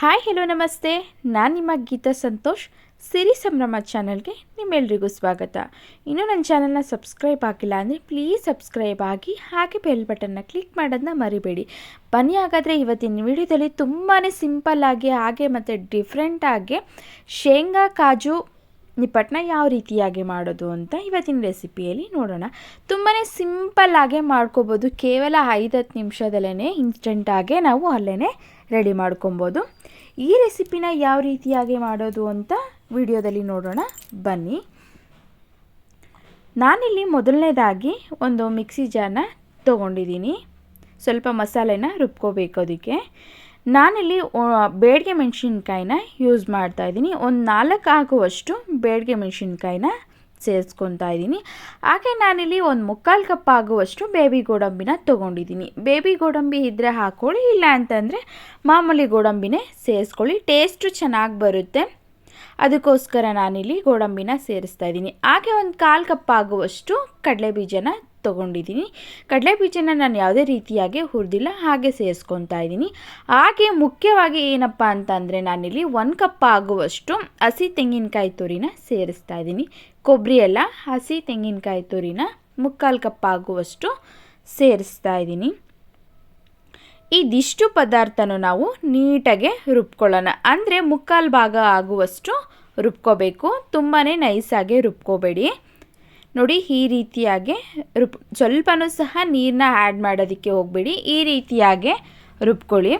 Hi hello ನಮಸ್ತೆ. ನಾನು ನಿಮ್ಮ ಗೀತಾ ಸಂತೋಷ್, ಸಿರಿ ಸಂಭ್ರಮ ಚಾನಲ್ಗೆ ನಿಮ್ಮೆಲ್ರಿಗೂ ಸ್ವಾಗತ. ಇನ್ನೂ ನನ್ನ ಚಾನಲ್ನ ಸಬ್ಸ್ಕ್ರೈಬ್ ಆಗಿಲ್ಲ ಅಂದರೆ ಪ್ಲೀಸ್ ಸಬ್ಸ್ಕ್ರೈಬ್ ಆಗಿ ಹಾಗೆ ಬೆಲ್ ಬಟನ್ನ ಕ್ಲಿಕ್ ಮಾಡೋದನ್ನ ಮರಿಬೇಡಿ. ಬನ್ನಿ, ಹಾಗಾದರೆ ಇವತ್ತಿನ ವಿಡಿಯೋದಲ್ಲಿ ತುಂಬಾ ಸಿಂಪಲ್ಲಾಗಿ ಹಾಗೆ ಮತ್ತು ಡಿಫ್ರೆಂಟಾಗಿ ಶೇಂಗಾ, ಕಾಜು ನಿಪ್ಪಟ್ಟನ್ನ ಯಾವ ರೀತಿಯಾಗಿ ಮಾಡೋದು ಅಂತ ಇವತ್ತಿನ ರೆಸಿಪಿಯಲ್ಲಿ ನೋಡೋಣ. ತುಂಬಾ ಸಿಂಪಲ್ಲಾಗೆ ಮಾಡ್ಕೋಬೋದು. ಕೇವಲ ಐದು ಹತ್ತು ನಿಮಿಷದಲ್ಲೇ ಇನ್ಸ್ಟೆಂಟಾಗೆ ನಾವು ಅಲ್ಲೇ ರೆಡಿ ಮಾಡ್ಕೊಬೋದು. ಈ ರೆಸಿಪಿನ ಯಾವ ರೀತಿಯಾಗಿ ಮಾಡೋದು ಅಂತ ವಿಡಿಯೋದಲ್ಲಿ ನೋಡೋಣ. ಬನ್ನಿ. ನಾನಿಲ್ಲಿ ಮೊದಲನೇದಾಗಿ ಒಂದು ಮಿಕ್ಸಿ ಜಾರ್ನ ತೊಗೊಂಡಿದ್ದೀನಿ. ಸ್ವಲ್ಪ ಮಸಾಲೆನ ರುಬ್ಕೋಬೇಕು ಅದಕ್ಕೆ. ನಾನಿಲ್ಲಿ ಬೇಡಿಗೆ ಮೆಣಸಿನ್ಕಾಯಿನ ಯೂಸ್ ಮಾಡ್ತಾಯಿದ್ದೀನಿ ಒಂದು ನಾಲ್ಕು ಆಗುವಷ್ಟು ಬೇಡಿಗೆ ಮೆಣಸಿನ್ಕಾಯಿನ ಸೇರಿಸ್ಕೊತಾ ಇದ್ದೀನಿ. ಹಾಗೆ ನಾನಿಲ್ಲಿ ಒಂದು ಮುಕ್ಕಾಲು ಕಪ್ ಆಗುವಷ್ಟು ಬೇಬಿ ಗೋಡಂಬಿನ ತೊಗೊಂಡಿದ್ದೀನಿ. ಬೇಬಿ ಗೋಡಂಬಿ ಇದ್ದರೆ ಹಾಕ್ಕೊಳ್ಳಿ ಇಲ್ಲ ಅಂತಂದರೆ ಮಾಮೂಲಿ ಗೋಡಂಬಿನೇ ಸೇರಿಸ್ಕೊಳ್ಳಿ. ಟೇಸ್ಟು ಚೆನ್ನಾಗಿ ಬರುತ್ತೆ. ಅದಕ್ಕೋಸ್ಕರ ನಾನಿಲ್ಲಿ ಗೋಡಂಬಿನ ಸೇರಿಸ್ತಾ ಇದ್ದೀನಿ. ಹಾಗೆ ಒಂದು ಕಾಲು ಕಪ್ ಆಗುವಷ್ಟು ಕಡಲೆ ಬೀಜನ ತೊಗೊಂಡಿದ್ದೀನಿ. ಕಡಲೆ ಬೀಜನ ನಾನು ಯಾವುದೇ ರೀತಿಯಾಗಿ ಹುರಿದಿಲ್ಲ, ಹಾಗೆ ಸೇರಿಸ್ಕೊತಾ ಇದ್ದೀನಿ. ಹಾಗೆ ಮುಖ್ಯವಾಗಿ ಏನಪ್ಪ ಅಂತಂದರೆ ನಾನಿಲ್ಲಿ ಒಂದು ಕಪ್ ಆಗುವಷ್ಟು ಹಸಿ ತೆಂಗಿನಕಾಯಿ ತುರಿನ ಸೇರಿಸ್ತಾ ಇದ್ದೀನಿ. ಕೊಬ್ಬರಿ ಎಲ್ಲ ಹಸಿ ತೆಂಗಿನಕಾಯಿ ತುರಿನ ಮುಕ್ಕಾಲು ಕಪ್ ಆಗುವಷ್ಟು ಸೇರಿಸ್ತಾ ಇದ್ದೀನಿ. ಇದಿಷ್ಟು ಪದಾರ್ಥನೂ ನಾವು ನೀಟಾಗೆ ರುಬ್ಕೊಳ್ಳೋಣ. ಅಂದರೆ ಮುಕ್ಕಾಲು ಭಾಗ ಆಗುವಷ್ಟು ರುಬ್ಕೋಬೇಕು. ತುಂಬಾ ನೈಸಾಗೆ ರುಬ್ಕೋಬೇಡಿ. ನೋಡಿ ಈ ರೀತಿಯಾಗಿ ರುಬ್ ಸ್ವಲ್ಪನೂ ಸಹ ನೀರನ್ನ ಆ್ಯಡ್ ಮಾಡೋದಕ್ಕೆ ಹೋಗಬೇಡಿ. ಈ ರೀತಿಯಾಗಿ ರುಬ್ಕೊಳ್ಳಿ.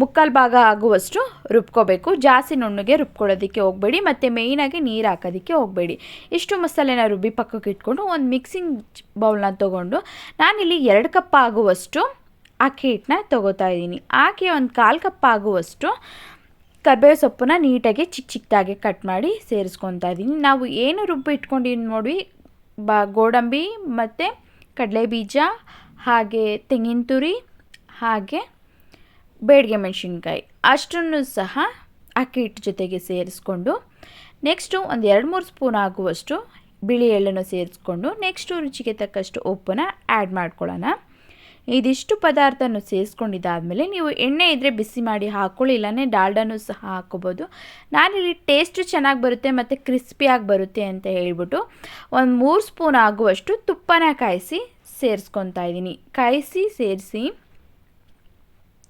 ಮುಕ್ಕಾಲು ಭಾಗ ಆಗುವಷ್ಟು ರುಬ್ಕೋಬೇಕು. ಜಾಸ್ತಿ ನುಣ್ಣಗೆ ರುಬ್ಕೊಳ್ಳೋದಕ್ಕೆ ಹೋಗಬೇಡಿ. ಮತ್ತು ಮೇಯ್ನಾಗಿ ನೀರು ಹಾಕೋದಕ್ಕೆ ಹೋಗಬೇಡಿ. ಇಷ್ಟು ಮಸಾಲೆನ ರುಬ್ಬಿ ಪಕ್ಕಕ್ಕೆ ಇಟ್ಕೊಂಡು ಒಂದು ಮಿಕ್ಸಿಂಗ್ ಬೌಲ್ನ ತೊಗೊಂಡು ನಾನಿಲ್ಲಿ ಎರಡು ಕಪ್ ಆಗುವಷ್ಟು ಅಕ್ಕಿ ಹಿಟ್ಟನ್ನ ತೊಗೋತಾ ಇದ್ದೀನಿ. ಆಕೆ ಒಂದು ಕಾಲು ಕಪ್ ಆಗುವಷ್ಟು ಕರ್ಬೇವು ಸೊಪ್ಪನ್ನ ನೀಟಾಗಿ ಚಿಕ್ಕ ಚಿಕ್ಕದಾಗಿ ಕಟ್ ಮಾಡಿ ಸೇರಿಸ್ಕೊತಾ ಇದ್ದೀನಿ. ನಾವು ಏನು ರುಬ್ಬಿ ಇಟ್ಕೊಂಡಿದ್ದೀನಿ ನೋಡಿ, ಬಾ, ಗೋಡಂಬಿ ಮತ್ತು ಕಡಲೆ ಬೀಜ, ಹಾಗೆ ತೆಂಗಿನ ತುರಿ, ಹಾಗೆ ಬೇಡಿಗೆ ಮೆಣಸಿನ್ಕಾಯಿ ಅಷ್ಟನ್ನು ಸಹ ಅಕ್ಕಿ ಹಿಟ್ಟು ಜೊತೆಗೆ ಸೇರಿಸ್ಕೊಂಡು, ನೆಕ್ಸ್ಟು ಒಂದು ಎರಡು ಮೂರು ಸ್ಪೂನ್ ಆಗುವಷ್ಟು ಬಿಳಿ ಎಳ್ಳನ್ನು ಸೇರಿಸ್ಕೊಂಡು, ನೆಕ್ಸ್ಟು ರುಚಿಗೆ ತಕ್ಕಷ್ಟು ಉಪ್ಪನ್ನು ಆ್ಯಡ್ ಮಾಡ್ಕೊಳ್ಳೋಣ. ಇದಿಷ್ಟು ಪದಾರ್ಥನೂ ಸೇರಿಸ್ಕೊಂಡಿದ್ದಾದಮೇಲೆ ನೀವು ಎಣ್ಣೆ ಇದ್ದರೆ ಬಿಸಿ ಮಾಡಿ ಹಾಕ್ಕೊಳ್ಳಿ, ಇಲ್ಲಾಂದರೆ ಡಾಲ್ಡನೂ ಸಹ ಹಾಕ್ಕೋಬೋದು. ನಾನಿಲ್ಲಿ ಟೇಸ್ಟು ಚೆನ್ನಾಗಿ ಬರುತ್ತೆ ಮತ್ತು ಕ್ರಿಸ್ಪಿಯಾಗಿ ಬರುತ್ತೆ ಅಂತ ಹೇಳಿಬಿಟ್ಟು ಒಂದು ಮೂರು ಸ್ಪೂನ್ ಆಗುವಷ್ಟು ತುಪ್ಪನ ಕಾಯಿಸಿ ಸೇರಿಸ್ಕೊತಾ ಇದ್ದೀನಿ. ಕಾಯಿಸಿ, ಸೇರಿಸಿ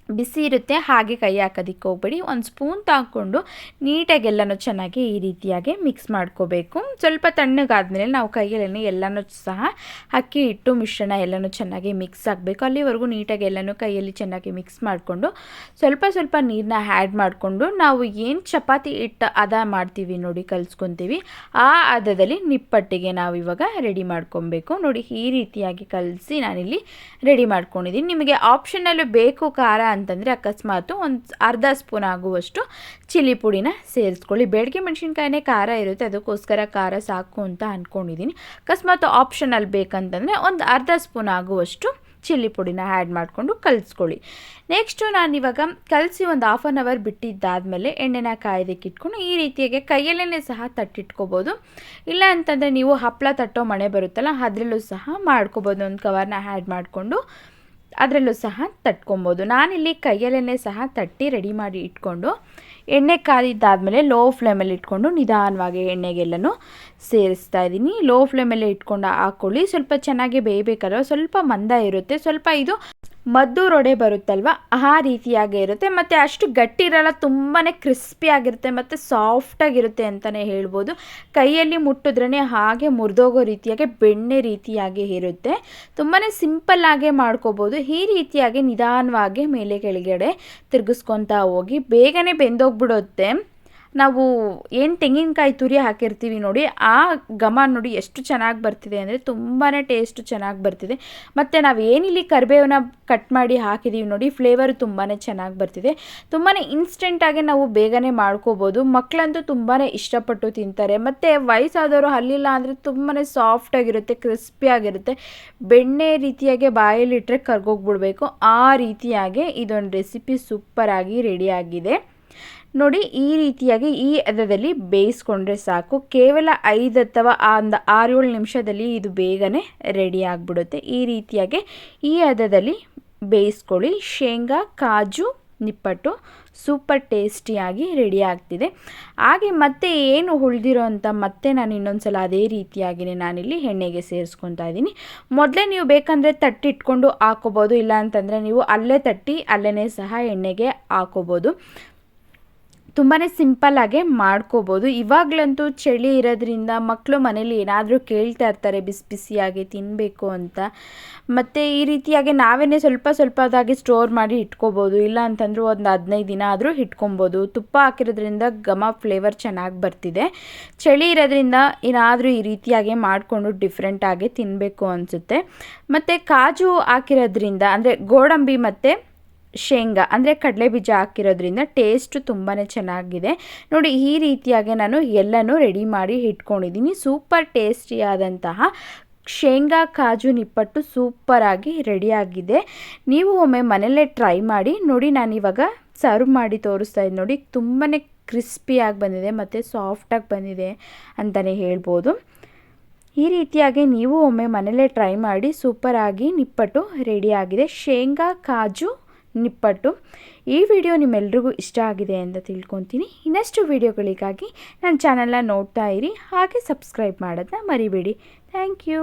ಬಿಸಿ ಇರುತ್ತೆ, ಹಾಗೆ ಕೈ ಹಾಕೋದಿಕ್ಕೆ ಹೋಗ್ಬೇಡಿ. ಒಂದು ಸ್ಪೂನ್ ತಗೊಂಡು ನೀಟಾಗಿ ಎಲ್ಲನೂ ಚೆನ್ನಾಗಿ ಈ ರೀತಿಯಾಗಿ ಮಿಕ್ಸ್ ಮಾಡ್ಕೋಬೇಕು. ಸ್ವಲ್ಪ ತಣ್ಣಗಾದ್ಮೇಲೆ ನಾವು ಕೈಯಲ್ಲೇ ಎಲ್ಲನೂ ಸಹ ಅಕ್ಕಿ, ಹಿಟ್ಟು, ಮಿಶ್ರಣ ಎಲ್ಲನೂ ಚೆನ್ನಾಗಿ ಮಿಕ್ಸ್ ಆಗಬೇಕು. ಅಲ್ಲಿವರೆಗೂ ನೀಟಾಗಿ ಎಲ್ಲನೂ ಕೈಯಲ್ಲಿ ಚೆನ್ನಾಗಿ ಮಿಕ್ಸ್ ಮಾಡಿಕೊಂಡು ಸ್ವಲ್ಪ ಸ್ವಲ್ಪ ನೀರನ್ನ ಆ್ಯಡ್ ಮಾಡಿಕೊಂಡು ನಾವು ಏನು ಚಪಾತಿ ಹಿಟ್ಟು ಅದ ಮಾಡ್ತೀವಿ ನೋಡಿ ಕಲಿಸ್ಕೊತೀವಿ. ಆ ಹದದಲ್ಲಿ ನಿಪ್ಪಟ್ಟಿಗೆ ನಾವು ಇವಾಗ ರೆಡಿ ಮಾಡ್ಕೊಬೇಕು. ನೋಡಿ ಈ ರೀತಿಯಾಗಿ ಕಲಸಿ ನಾನಿಲ್ಲಿ ರೆಡಿ ಮಾಡ್ಕೊಂಡಿದ್ದೀನಿ. ನಿಮಗೆ ಆಪ್ಷನಲ್ಲೂ ಬೇಕು ಖಾರ ಅಂತಂದರೆ ಅಕಸ್ಮಾತು ಒಂದು ಅರ್ಧ ಸ್ಪೂನ್ ಆಗುವಷ್ಟು ಚಿಲ್ಲಿ ಪುಡಿನ ಸೇರಿಸ್ಕೊಳ್ಳಿ. ಬೆಳಗ್ಗೆ ಮೆಣಸಿನ್ಕಾಯಿನೇ ಖಾರ ಇರುತ್ತೆ, ಅದಕ್ಕೋಸ್ಕರ ಖಾರ ಸಾಕು ಅಂತ ಅಂದ್ಕೊಂಡಿದ್ದೀನಿ ಅಕಸ್ಮಾತ್ ಆಪ್ಷನಲ್ಲಿ ಬೇಕಂತಂದರೆ ಒಂದು ಅರ್ಧ ಸ್ಪೂನ್ ಆಗುವಷ್ಟು ಚಿಲ್ಲಿ ಪುಡಿನ ಆ್ಯಡ್ ಮಾಡಿಕೊಂಡು ಕಲಿಸ್ಕೊಳ್ಳಿ. ನೆಕ್ಸ್ಟು ನಾನಿವಾಗ ಕಲಸಿ ಒಂದು ಹಾಫ್ ಆನ್ ಅವರ್ ಬಿಟ್ಟಿದ್ದಾದಮೇಲೆ ಎಣ್ಣೆನ ಕಾಯೋದಕ್ಕೆ ಇಟ್ಕೊಂಡು ಈ ರೀತಿಯಾಗಿ ಕೈಯಲ್ಲೇ ಸಹ ತಟ್ಟಿಟ್ಕೋಬೋದು. ಇಲ್ಲ ಅಂತಂದರೆ ನೀವು ಹಪ್ಪಳ ತಟ್ಟೋ ಮಣೆ ಬರುತ್ತಲ್ಲ, ಅದರಲ್ಲೂ ಸಹ ಮಾಡ್ಕೋಬೋದು. ಒಂದು ಕವರ್ನ ಆ್ಯಡ್ ಮಾಡಿಕೊಂಡು ಅದರಲ್ಲೂ ಸಹ ತಟ್ಕೊಬೋದು. ನಾನಿಲ್ಲಿ ಕೈಯಲ್ಲೇ ಸಹ ತಟ್ಟಿ ರೆಡಿ ಮಾಡಿ ಇಟ್ಕೊಂಡು, ಎಣ್ಣೆ ಕಾದಿದ್ದಾದಮೇಲೆ ಲೋ ಫ್ಲೇಮಲ್ಲಿ ಇಟ್ಕೊಂಡು ನಿಧಾನವಾಗಿ ಎಣ್ಣೆಗೆಲ್ಲನೂ ಸೇರಿಸ್ತಾ ಇದ್ದೀನಿ. ಲೋ ಫ್ಲೇಮಲ್ಲೇ ಇಟ್ಕೊಂಡು ಹಾಕ್ಕೊಳ್ಳಿ. ಸ್ವಲ್ಪ ಚೆನ್ನಾಗಿ ಬೇಯಬೇಕಲ್ಲ ಸ್ವಲ್ಪ ಮಂದ ಇರುತ್ತೆ. ಸ್ವಲ್ಪ ಇದು ಮದ್ದು ರೊಡೆ ಬರುತ್ತಲ್ವ? ಆ ರೀತಿಯಾಗೇ ಇರುತ್ತೆ. ಮತ್ತು ಅಷ್ಟು ಗಟ್ಟಿ ಇರಲ್ಲ ತುಂಬಾ ಕ್ರಿಸ್ಪಿ ಆಗಿರುತ್ತೆ, ಮತ್ತು ಸಾಫ್ಟಾಗಿರುತ್ತೆ ಅಂತಲೇ ಹೇಳ್ಬೋದು. ಕೈಯಲ್ಲಿ ಮುಟ್ಟಿದ್ರೇ ಹಾಗೆ ಮುರಿದೋಗೋ ರೀತಿಯಾಗಿ, ಬೆಣ್ಣೆ ರೀತಿಯಾಗಿ ಇರುತ್ತೆ. ತುಂಬಾ ಸಿಂಪಲ್ಲಾಗೆ ಮಾಡ್ಕೋಬೋದು. ಈ ರೀತಿಯಾಗಿ ನಿಧಾನವಾಗಿ ಮೇಲೆ ಕೆಳಗಡೆ ತಿರುಗಿಸ್ಕೊತಾ ಹೋಗಿ, ಬೇಗನೆ ಬೆಂದೋಗ್ಬಿಡುತ್ತೆ. ನಾವು ಏನು ತೆಂಗಿನಕಾಯಿ ತುರಿ ಹಾಕಿರ್ತೀವಿ ನೋಡಿ, ಆ ಘಮ ನೋಡಿ ಎಷ್ಟು ಚೆನ್ನಾಗಿ ಬರ್ತಿದೆ ಅಂದರೆ ತುಂಬಾ ಟೇಸ್ಟ್ ಚೆನ್ನಾಗಿ ಬರ್ತಿದೆ. ಮತ್ತು ನಾವು ಏನಿಲ್ಲಿ ಕರಿಬೇವನ್ನ ಕಟ್ ಮಾಡಿ ಹಾಕಿದ್ದೀವಿ ನೋಡಿ ಫ್ಲೇವರ್ ತುಂಬಾ ಚೆನ್ನಾಗಿ ಬರ್ತಿದೆ. ತುಂಬಾ ಇನ್ಸ್ಟೆಂಟಾಗಿ ನಾವು ಬೇಗನೆ ಮಾಡ್ಕೋಬೋದು. ಮಕ್ಕಳಂತೂ ತುಂಬಾ ಇಷ್ಟಪಟ್ಟು ತಿಂತಾರೆ. ಮತ್ತು ವಯಸ್ಸಾದವರು ಹಲ್ಲಿಲ್ಲ ಅಂದರೆ ತುಂಬಾ ಸಾಫ್ಟಾಗಿರುತ್ತೆ ಕ್ರಿಸ್ಪಿಯಾಗಿರುತ್ತೆ ಬೆಣ್ಣೆ ರೀತಿಯಾಗಿ ಬಾಯಲ್ಲಿಟ್ಟರೆ ಕರ್ಗೋಗ್ಬಿಡ್ಬೇಕು. ಆ ರೀತಿಯಾಗಿ ಇದೊಂದು ರೆಸಿಪಿ ಸೂಪರಾಗಿ ರೆಡಿಯಾಗಿದೆ ನೋಡಿ, ಈ ರೀತಿಯಾಗಿ ಈ ಹದದಲ್ಲಿ ಬೇಯಿಸ್ಕೊಂಡ್ರೆ ಸಾಕು. ಕೇವಲ ಐದು ಅಥವಾ ಒಂದು ಆರು ಏಳು ನಿಮಿಷದಲ್ಲಿ ಇದು ಬೇಗನೆ ರೆಡಿ ಆಗಿಬಿಡುತ್ತೆ. ಈ ರೀತಿಯಾಗಿ ಈ ಹದದಲ್ಲಿ ಬೇಯಿಸ್ಕೊಳ್ಳಿ. ಶೇಂಗಾ, ಕಾಜು, ನಿಪ್ಪಟ್ಟು ಸೂಪರ್ ಟೇಸ್ಟಿಯಾಗಿ ರೆಡಿ ಆಗ್ತಿದೆ. ಹಾಗೆ ಮತ್ತೆ ಏನು ಉಳಿದಿರೋ ಅಂತ ಮತ್ತೆ ನಾನು ಇನ್ನೊಂದು ಸಲ ಅದೇ ರೀತಿಯಾಗಿಯೇ ನಾನಿಲ್ಲಿ ಎಣ್ಣೆಗೆ ಸೇರಿಸ್ಕೊತಾ ಇದ್ದೀನಿ. ಮೊದಲೇ ನೀವು ಬೇಕಂದರೆ ತಟ್ಟಿ ಇಟ್ಕೊಂಡು ಹಾಕೋಬೋದು ಇಲ್ಲ ಅಂತಂದರೆ ನೀವು ಅಲ್ಲೇ ತಟ್ಟಿ ಅಲ್ಲೇ ಸಹ ಎಣ್ಣೆಗೆ ಹಾಕೋಬೋದು. ತುಂಬಾ ಸಿಂಪಲ್ಲಾಗೆ ಮಾಡ್ಕೋಬೋದು. ಇವಾಗಲಂತೂ ಚಳಿ ಇರೋದ್ರಿಂದ ಮಕ್ಕಳು ಮನೇಲಿ ಏನಾದರೂ ಕೇಳ್ತಾ ಇರ್ತಾರೆ, ಬಿಸಿ ಬಿಸಿಯಾಗಿ ತಿನ್ನಬೇಕು ಅಂತ. ಮತ್ತು ಈ ರೀತಿಯಾಗಿ ನಾವೇ ಸ್ವಲ್ಪ ಸ್ವಲ್ಪದಾಗಿ ಸ್ಟೋರ್ ಮಾಡಿ ಇಟ್ಕೋಬೋದು. ಇಲ್ಲ ಅಂತಂದ್ರೆ ಒಂದು ಹದಿನೈದು ದಿನ ಆದರೂ ಇಟ್ಕೊಬೋದು. ತುಪ್ಪ ಹಾಕಿರೋದ್ರಿಂದ ಘಮ ಫ್ಲೇವರ್ ಚೆನ್ನಾಗಿ ಬರ್ತಿದೆ. ಚಳಿ ಇರೋದ್ರಿಂದ ಏನಾದರೂ ಈ ರೀತಿಯಾಗಿ ಮಾಡಿಕೊಂಡು ಡಿಫ್ರೆಂಟಾಗಿ ತಿನ್ನಬೇಕು ಅನಿಸುತ್ತೆ. ಮತ್ತು ಕಾಜು ಹಾಕಿರೋದ್ರಿಂದ ಅಂದರೆ ಗೋಡಂಬಿ ಮತ್ತು ಶೇಂಗಾ, ಅಂದರೆ ಕಡಲೆ ಬೀಜ ಹಾಕಿರೋದ್ರಿಂದ ಟೇಸ್ಟು ತುಂಬಾ ಚೆನ್ನಾಗಿದೆ. ನೋಡಿ, ಈ ರೀತಿಯಾಗಿ ನಾನು ಎಲ್ಲನೂ ರೆಡಿ ಮಾಡಿ ಇಟ್ಕೊಂಡಿದ್ದೀನಿ. ಸೂಪರ್ ಟೇಸ್ಟಿಯಾದಂತಹ ಶೇಂಗಾ ಕಾಜು ನಿಪ್ಪಟ್ಟು ಸೂಪರಾಗಿ ರೆಡಿಯಾಗಿದೆ ನೀವು ಒಮ್ಮೆ ಮನೆಯಲ್ಲೇ ಟ್ರೈ ಮಾಡಿ, ನೋಡಿ ನಾನಿವಾಗ ಸರ್ವ್ ಮಾಡಿ ತೋರಿಸ್ತಾ ಇದ್ದೀನಿ ನೋಡಿ ತುಂಬಾ ಕ್ರಿಸ್ಪಿಯಾಗಿ ಬಂದಿದೆ ಮತ್ತು ಸಾಫ್ಟಾಗಿ ಬಂದಿದೆ ಅಂತಲೇ ಹೇಳ್ಬೋದು. ಈ ರೀತಿಯಾಗಿ ನೀವು ಒಮ್ಮೆ ಮನೆಯಲ್ಲೇ ಟ್ರೈ ಮಾಡಿ ಸೂಪರಾಗಿ ನಿಪ್ಪಟ್ಟು ರೆಡಿಯಾಗಿದೆ ಶೇಂಗಾ, ಕಾಜು ನಿಪ್ಪಟ್ಟು. ಈ ವಿಡಿಯೋ ನಿಮ್ಮೆಲ್ರಿಗೂ ಇಷ್ಟ ಆಗಿದೆ ಅಂತ ತಿಳ್ಕೊತೀನಿ. ಇನ್ನಷ್ಟು ವಿಡಿಯೋಗಳಿಗಾಗಿ ನನ್ನ ಚಾನಲ್ನ ನೋಡ್ತಾ ಇರಿ. ಹಾಗೆ ಸಬ್ಸ್ಕ್ರೈಬ್ ಮಾಡೋದನ್ನ ಮರಿಬೇಡಿ. Thank you